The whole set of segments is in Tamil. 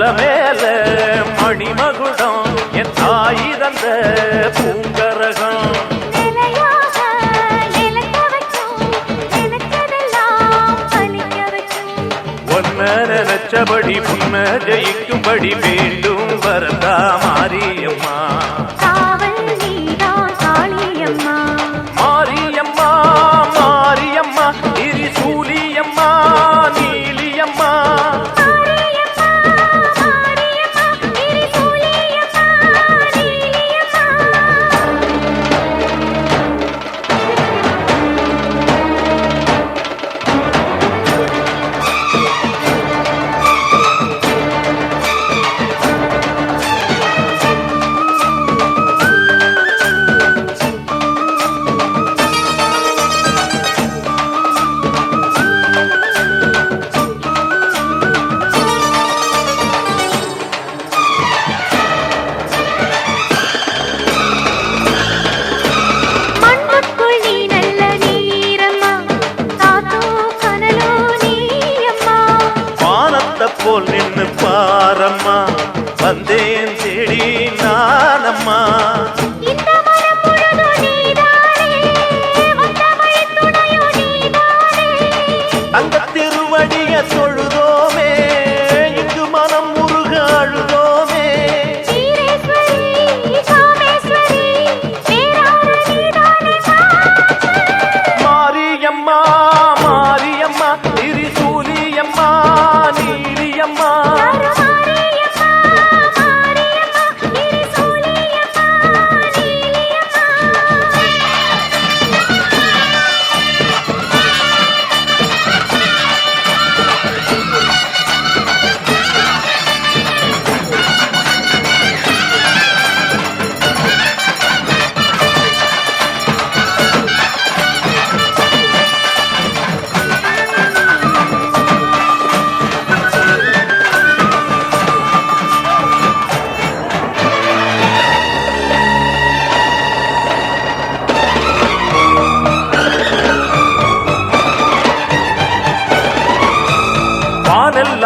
மல மேல மணிமகுடம் என் தாயி தந்த பூங்கரகம். நினைச்சபடி புன்ன ஜெயிக்கும்படி வேண்டும் வரதா மாரியம்மா.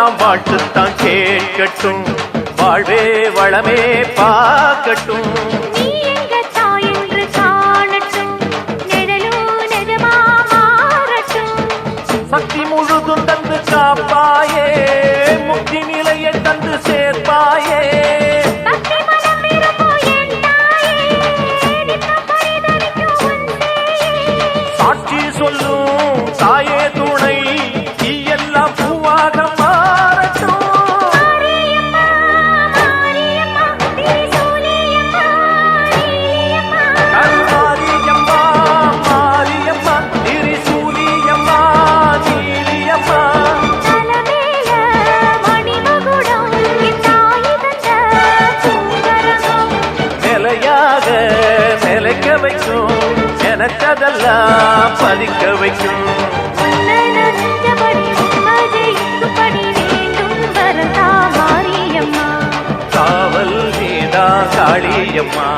எல்லாம் வாழ்த்துத்தான் கேட்கட்டும். வாழ்வே வளமே பார்க்கட்டும். நிழலாக நிலைக்க வைக்கும். எனக்கதெல்லாம் பலிக்க வைக்கும். காவல் நீதா காளியம்மா.